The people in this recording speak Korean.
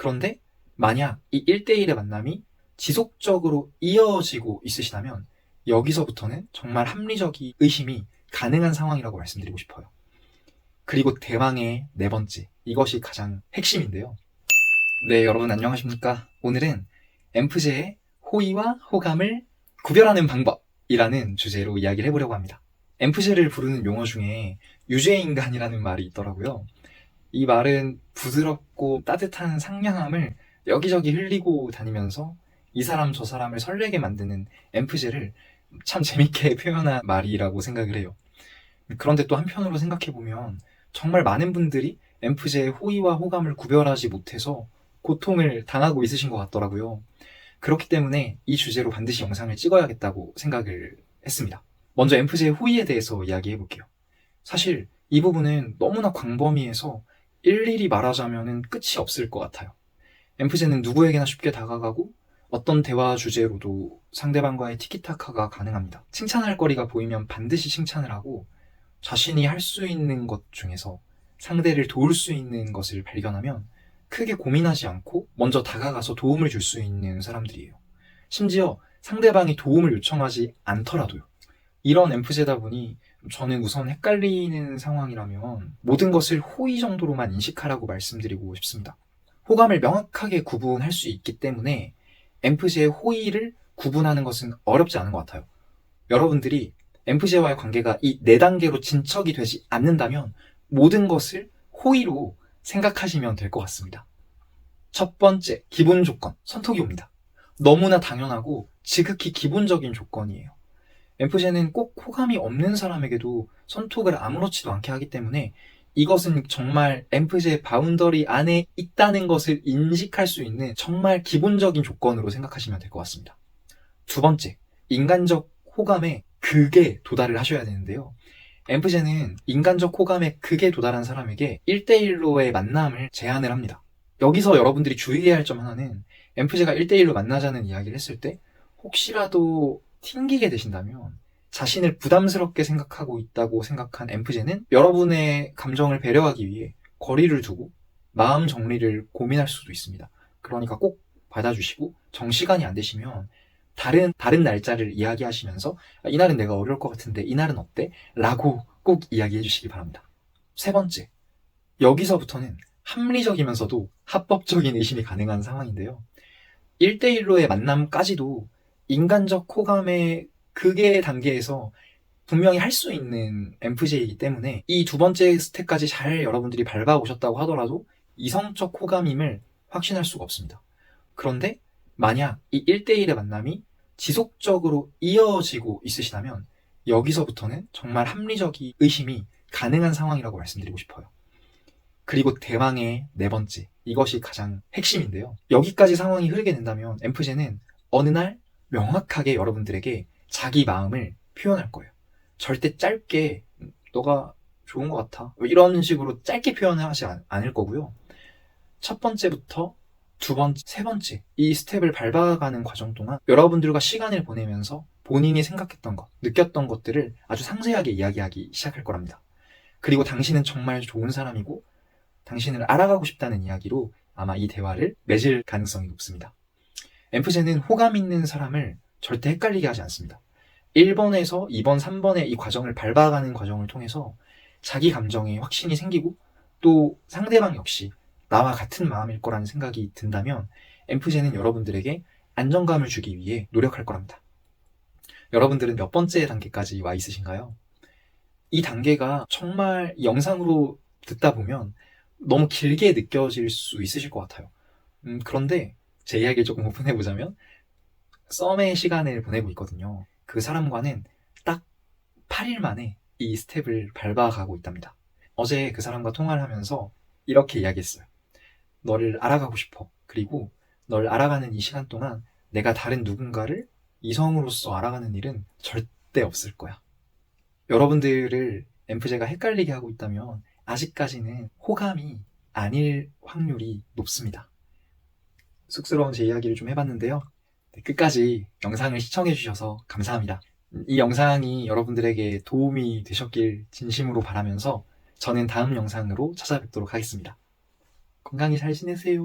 그런데 만약 이 1대1의 만남이 지속적으로 이어지고 있으시다면 여기서부터는 정말 합리적인 의심이 가능한 상황이라고 말씀드리고 싶어요. 그리고 대망의 네 번째, 이것이 가장 핵심인데요. 네, 여러분 안녕하십니까? 오늘은 엠프제의 호의와 호감을 구별하는 방법이라는 주제로 이야기를 해보려고 합니다. 엠프제를 부르는 용어 중에 유죄인간이라는 말이 있더라고요. 이 말은 부드럽고 따뜻한 상냥함을 여기저기 흘리고 다니면서 이 사람 저 사람을 설레게 만드는 엠프제를 참 재밌게 표현한 말이라고 생각을 해요. 그런데 또 한편으로 생각해보면 정말 많은 분들이 엠프제의 호의와 호감을 구별하지 못해서 고통을 당하고 있으신 것 같더라고요. 그렇기 때문에 이 주제로 반드시 영상을 찍어야겠다고 생각을 했습니다. 먼저 엠프제의 호의에 대해서 이야기해 볼게요. 사실 이 부분은 너무나 광범위해서 일일이 말하자면 끝이 없을 것 같아요. 엠프제는 누구에게나 쉽게 다가가고 어떤 대화 주제로도 상대방과의 티키타카가 가능합니다. 칭찬할 거리가 보이면 반드시 칭찬을 하고 자신이 할 수 있는 것 중에서 상대를 도울 수 있는 것을 발견하면 크게 고민하지 않고 먼저 다가가서 도움을 줄 수 있는 사람들이에요. 심지어 상대방이 도움을 요청하지 않더라도요. 이런 엠프제다 보니 저는 우선 헷갈리는 상황이라면 모든 것을 호의 정도로만 인식하라고 말씀드리고 싶습니다. 호감을 명확하게 구분할 수 있기 때문에 엠프제의 호의를 구분하는 것은 어렵지 않은 것 같아요. 여러분들이 엠프제와의 관계가 이 네 단계로 진척이 되지 않는다면 모든 것을 호의로 생각하시면 될 것 같습니다. 첫 번째, 기본 조건, 선톡이 옵니다. 너무나 당연하고 지극히 기본적인 조건이에요. 엠프제는 꼭 호감이 없는 사람에게도 선톡을 아무렇지도 않게 하기 때문에 이것은 정말 엠프제의 바운더리 안에 있다는 것을 인식할 수 있는 정말 기본적인 조건으로 생각하시면 될 것 같습니다. 두 번째, 인간적 호감에 극에 도달을 하셔야 되는데요. 엠프제는 인간적 호감에 극에 도달한 사람에게 1대1로의 만남을 제안을 합니다. 여기서 여러분들이 주의해야 할 점 하나는 엠프제가 1대1로 만나자는 이야기를 했을 때 혹시라도 튕기게 되신다면 자신을 부담스럽게 생각하고 있다고 생각한 엠프제는 여러분의 감정을 배려하기 위해 거리를 두고 마음 정리를 고민할 수도 있습니다. 그러니까 꼭 받아주시고 정시간이 안 되시면 다른 다른 날짜를 이야기하시면서 아, 이날은 내가 어려울 것 같은데 이날은 어때? 라고 꼭 이야기해 주시기 바랍니다. 세 번째, 여기서부터는 합리적이면서도 합법적인 의심이 가능한 상황인데요. 1대1로의 만남까지도 인간적 호감의 극의 단계에서 분명히 할 수 있는 엠프제이기 때문에 이 두 번째 스텝까지 잘 여러분들이 밟아 오셨다고 하더라도 이성적 호감임을 확신할 수가 없습니다. 그런데 만약 이 1대1의 만남이 지속적으로 이어지고 있으시다면 여기서부터는 정말 합리적인 의심이 가능한 상황이라고 말씀드리고 싶어요. 그리고 대망의 네 번째, 이것이 가장 핵심인데요. 여기까지 상황이 흐르게 된다면 엠프제는 어느 날 명확하게 여러분들에게 자기 마음을 표현할 거예요. 절대 짧게 너가 좋은 것 같아. 이런 식으로 짧게 표현을 하지 않을 거고요. 첫 번째부터 두 번째, 세 번째 이 스텝을 밟아가는 과정 동안 여러분들과 시간을 보내면서 본인이 생각했던 것, 느꼈던 것들을 아주 상세하게 이야기하기 시작할 거랍니다. 그리고 당신은 정말 좋은 사람이고 당신을 알아가고 싶다는 이야기로 아마 이 대화를 맺을 가능성이 높습니다. 엠프제는 호감 있는 사람을 절대 헷갈리게 하지 않습니다. 1번에서 2번, 3번의 이 과정을 밟아가는 과정을 통해서 자기 감정에 확신이 생기고 또 상대방 역시 나와 같은 마음일 거라는 생각이 든다면 엠프제는 여러분들에게 안정감을 주기 위해 노력할 거랍니다. 여러분들은 몇 번째 단계까지 와 있으신가요? 이 단계가 정말 영상으로 듣다 보면 너무 길게 느껴질 수 있으실 것 같아요. 음, 그런데 제 이야기를 조금 오픈해보자면 썸의 시간을 보내고 있거든요. 그 사람과는 딱 8일 만에 이 스텝을 밟아가고 있답니다. 어제 그 사람과 통화를 하면서 이렇게 이야기했어요. 너를 알아가고 싶어. 그리고 널 알아가는 이 시간 동안 내가 다른 누군가를 이성으로서 알아가는 일은 절대 없을 거야. 여러분들을 엠프제가 헷갈리게 하고 있다면 아직까지는 호감이 아닐 확률이 높습니다. 쑥스러운 제 이야기를 좀 해봤는데요. 네, 끝까지 영상을 시청해주셔서 감사합니다. 이 영상이 여러분들에게 도움이 되셨길 진심으로 바라면서 저는 다음 영상으로 찾아뵙도록 하겠습니다. 건강히 잘 지내세요.